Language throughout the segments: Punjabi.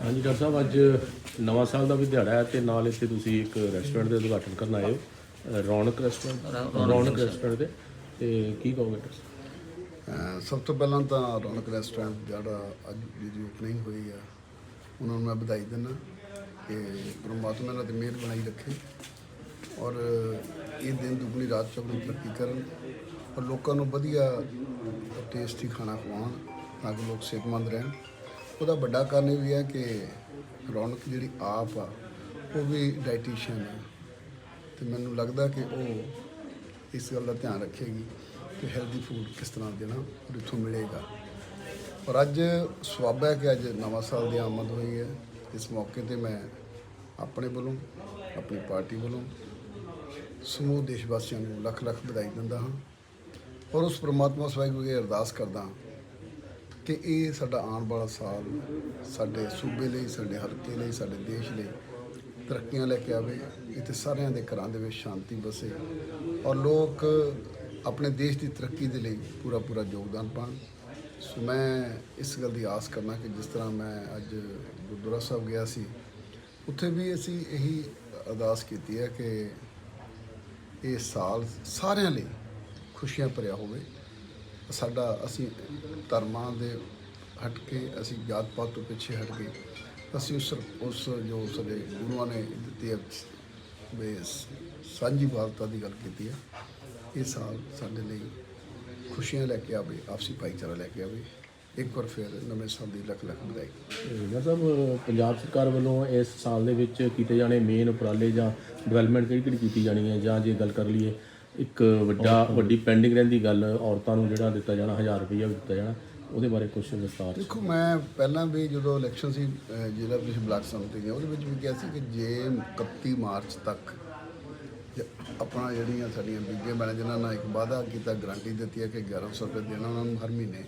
ਹਾਂਜੀ ਡਾਕਟਰ ਸਾਹਿਬ ਅੱਜ ਨਵਾਂ ਸਾਲ ਦਾ ਵੀ ਦਿਹਾੜਾ ਹੈ ਤੇ ਨਾਲ ਇੱਥੇ ਤੁਸੀਂ ਇੱਕ ਰੈਸਟੋਰੈਂਟ ਦੇ ਉਦਘਾਟਨ ਕਰਨ ਆਏ ਹੋ ਅ, ਰੌਣਕ ਰੈਸਟੋਰੈਂਟ ਰੌਣਕ ਰੈਸਟੋਰੈਂਟ ਦੇ ਤੇ ਕੀ ਕਹੋਗੇ ਡਾਕਟਰ ਸਾਹਿਬ? ਸਭ ਤੋਂ ਪਹਿਲਾਂ ਤਾਂ ਰੌਣਕ ਰੈਸਟੋਰੈਂਟ ਜਿਹੜਾ ਅੱਜ ਜਿਹਦੀ ਓਪਨਿੰਗ ਹੋਈ ਆ, ਉਹਨਾਂ ਨੂੰ ਮੈਂ ਵਧਾਈ ਦਿੰਦਾ ਕਿ ਪ੍ਰਮਾਤਮਾ ਇਹਨਾਂ ਤੇ ਮਿਹਰ ਬਣਾਈ ਰੱਖੇ ਔਰ ਇਹ ਦਿਨ ਦੁਗਣੀ ਰਾਤ ਚੌਗਣੀ ਤਰੱਕੀ ਕਰਨ ਔਰ ਲੋਕਾਂ ਨੂੰ ਵਧੀਆ ਟੇਸਟੀ ਖਾਣਾ ਖਵਾਉਣ ਤਾਂ ਕਿ ਲੋਕ ਸਿਹਤਮੰਦ ਰਹਿਣ। ਉਹਦਾ ਵੱਡਾ ਕਾਰਨ ਇਹ ਵੀ ਹੈ ਕਿ ਰੌਣਕ ਜਿਹੜੀ ਆਪ ਆ, ਉਹ ਵੀ ਡਾਈਟੀਸ਼ੀਅਨ ਹੈ ਤੇ ਮੈਨੂੰ ਲੱਗਦਾ ਕਿ ਉਹ ਇਸ ਗੱਲ ਦਾ ਧਿਆਨ ਰੱਖੇਗੀ ਕਿ ਹੈਲਦੀ ਫੂਡ ਕਿਸ ਤਰ੍ਹਾਂ ਦੇਣਾ ਔਰ ਇੱਥੋਂ ਮਿਲੇਗਾ। ਔਰ ਅੱਜ ਸਵਾਬ ਹੈ ਕਿ ਅੱਜ ਨਵਾਂ ਸਾਲ ਦੀ ਆਮਦ ਹੋਈ ਹੈ। ਇਸ ਮੌਕੇ ਤੇ ਮੈਂ ਆਪਣੇ ਵੱਲੋਂ, ਆਪਣੀ ਪਾਰਟੀ ਵੱਲੋਂ ਸਮੂਹ ਦੇਸ਼ ਵਾਸੀਆਂ ਨੂੰ ਲੱਖ ਲੱਖ ਵਧਾਈ ਦਿੰਦਾ ਹਾਂ। ਔਰ ਉਸ ਪ੍ਰਮਾਤਮਾ ਸਵਾਈ ਅੱਗੇ ਅਰਦਾਸ ਕਰਦਾ ਹਾਂ ਕਿ ਇਹ ਸਾਡਾ ਆਉਣ ਵਾਲਾ ਸਾਲ ਸਾਡੇ ਸੂਬੇ ਲਈ, ਸਾਡੇ ਹਲਕੇ ਲਈ, ਸਾਡੇ ਦੇਸ਼ ਲਈ ਤਰੱਕੀਆਂ ਲੈ ਕੇ ਆਵੇ, ਇੱਥੇ ਸਾਰਿਆਂ ਦੇ ਘਰਾਂ ਦੇ ਵਿੱਚ ਸ਼ਾਂਤੀ ਵਸੇ। ਔਰ ਲੋਕ ਆਪਣੇ ਦੇਸ਼ ਦੀ ਤਰੱਕੀ ਦੇ ਲਈ ਪੂਰਾ ਪੂਰਾ ਯੋਗਦਾਨ ਪਾਉਣ ਸੋ ਮੈਂ ਇਸ ਗੱਲ ਦੀ ਆਸ ਕਰਨਾ ਕਿ ਜਿਸ ਤਰ੍ਹਾਂ ਮੈਂ ਅੱਜ ਗੁਰਦੁਆਰਾ ਸਾਹਿਬ ਗਿਆ ਸੀ, ਉੱਥੇ ਵੀ ਅਸੀਂ ਇਹੀ ਅਰਦਾਸ ਕੀਤੀ ਹੈ ਕਿ ਇਹ ਸਾਲ ਸਾਰਿਆਂ ਲਈ ਖੁਸ਼ੀਆਂ ਭਰਿਆ ਹੋਵੇ। ਸਾਡਾ ਅਸੀਂ ਧਰਮਾਂ ਦੇ ਹਟ ਕੇ ਅਸੀਂ ਜਾਤ ਪਾਤ ਤੋਂ ਪਿੱਛੇ ਹਟ ਕੇ ਅਸੀਂ ਉਸ ਉਸ ਜੋ ਸਾਡੇ ਗੁਰੂਆਂ ਨੇ ਦਿੱਤੀ ਹੈ ਵੀ ਸਾਂਝੀ ਵਾਲਤਾ ਦੀ ਗੱਲ ਕੀਤੀ ਹੈ। ਇਹ ਸਾਲ ਸਾਡੇ ਲਈ ਖੁਸ਼ੀਆਂ ਲੈ ਕੇ ਆਵੇ ਆਪਸੀ ਭਾਈਚਾਰਾ ਲੈ ਕੇ ਆਵੇ। ਇੱਕ ਵਾਰ ਫਿਰ ਨਵੇਂ ਸਾਲ ਦੀ ਲੱਖ ਲੱਖ ਵਧਾਈ। ਡਾਕਟਰ ਸਾਹਿਬ ਪੰਜਾਬ ਸਰਕਾਰ ਵੱਲੋਂ ਇਸ ਸਾਲ ਦੇ ਵਿੱਚ ਕੀਤੇ ਜਾਣੇ ਮੇਨ ਉਪਰਾਲੇ ਜਾਂ ਡਿਵੈਲਪਮੈਂਟ ਕਿਹੜੀ ਕਿਹੜੀ ਕੀਤੀ ਜਾਣੀ ਹੈ? ਜਾਂ ਜੇ ਗੱਲ ਕਰ ਲਈਏ ਇੱਕ ਵੱਡਾ ਵੱਡੀ ਪੈਂਡਿੰਗ ਰਹਿੰਦੀ ਗੱਲ ਔਰਤਾਂ ਨੂੰ ਜਿਹੜਾ ਦਿੱਤਾ ਜਾਣਾ 1000 ਰੁਪਈਆ ਵੀ ਦਿੱਤਾ ਜਾਣਾ ਉਹਦੇ ਬਾਰੇ ਕੁਝ ਵਿਸਤਾਰ ਦੇਖੋ ਮੈਂ ਪਹਿਲਾਂ ਵੀ ਜਦੋਂ ਇਲੈਕਸ਼ਨ ਸੀ ਜ਼ਿਲ੍ਹਾ ਪ੍ਰੀਸ਼ਦ ਬਲਾਕ ਸੰਮਤੀ ਦੀਆਂ ਉਹਦੇ ਵਿੱਚ ਵੀ ਕਿਹਾ ਸੀ ਕਿ ਜੇ 31 ਮਾਰਚ ਤੱਕ ਜ- ਆਪਣਾ ਜਿਹੜੀਆਂ ਸਾਡੀਆਂ ਬੀਬੀਆਂ ਬਣ ਜਿਨ੍ਹਾਂ ਨਾਲ ਇੱਕ ਵਾਅਦਾ ਕੀਤਾ ਗਰੰਟੀ ਦਿੱਤੀ ਹੈ ਕਿ 1100 ਰੁਪਏ ਦੇਣਾ ਉਹਨਾਂ ਨੂੰ ਹਰ ਮਹੀਨੇ,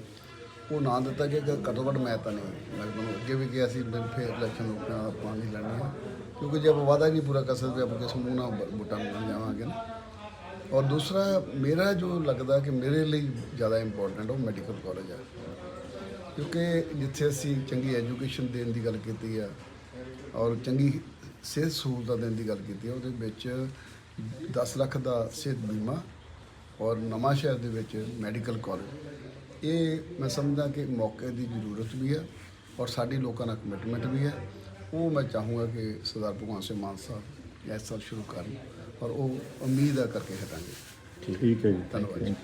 ਉਹ ਨਾ ਦਿੱਤਾ ਕਿ ਘੱਟੋ ਘੱਟ ਮੈਂ ਤਾਂ ਨਹੀਂ, ਮੈਂ ਤੁਹਾਨੂੰ ਅੱਗੇ ਵੀ ਕਿਹਾ ਸੀ ਵੀ ਫਿਰ ਇਲੈਕਸ਼ਨ ਰੁਕਿਆ ਆਪਾਂ ਨਹੀਂ ਲੜਨੀ ਹੈ, ਕਿਉਂਕਿ ਜੇ ਆਪਾਂ ਵਾਅਦਾ ਹੀ ਨਹੀਂ ਪੂਰਾ ਕਰ ਸਕਦੇ, ਆਪਾਂ ਕਿਸ ਨੂੰ ਨਾਲ ਵੋਟਾਂ ਮੰਗਣ ਜਾਵਾਂਗੇ ਨਾ। ਔਰ ਦੂਸਰਾ, ਮੇਰਾ ਜੋ ਲੱਗਦਾ ਕਿ ਮੇਰੇ ਲਈ ਜ਼ਿਆਦਾ ਇੰਪੋਰਟੈਂਟ ਉਹ ਮੈਡੀਕਲ ਕਾਲਜ ਹੈ ਕਿਉਂਕਿ ਜਿੱਥੇ ਅਸੀਂ ਚੰਗੀ ਐਜੂਕੇਸ਼ਨ ਦੇਣ ਦੀ ਗੱਲ ਕੀਤੀ ਆ, ਔਰ ਚੰਗੀ ਸਿਹਤ ਸਹੂਲਤਾਂ ਦੇਣ ਦੀ ਗੱਲ ਕੀਤੀ ਆ, ਉਹਦੇ ਵਿੱਚ 10 ਲੱਖ ਦਾ ਸਿਹਤ ਬੀਮਾ ਔਰ ਨਵਾਂ ਸ਼ਹਿਰ ਦੇ ਵਿੱਚ ਮੈਡੀਕਲ ਕਾਲਜ। ਇਹ ਮੈਂ ਸਮਝਦਾ ਕਿ ਮੌਕੇ ਦੀ ਜ਼ਰੂਰਤ ਵੀ ਹੈ ਔਰ ਸਾਡੀ ਲੋਕਾਂ ਨਾਲ ਕਮਿਟਮੈਂਟ ਵੀ ਹੈ। ਉਹ ਮੈਂ ਚਾਹੂੰਗਾ ਕਿ ਸਰਦਾਰ ਭਗਵੰਤ ਸਿੰਘ ਮਾਨ ਸਾਹਿਬ ਇਸ ਸਾਲ ਸ਼ੁਰੂ ਕਰਨ ਔਰ ਉਹ ਉਮੀਦ ਆ ਕਰਕੇ ਹਟਾਂਗੇ। ਠੀਕ ਹੈ ਜੀ। ਧੰਨਵਾਦ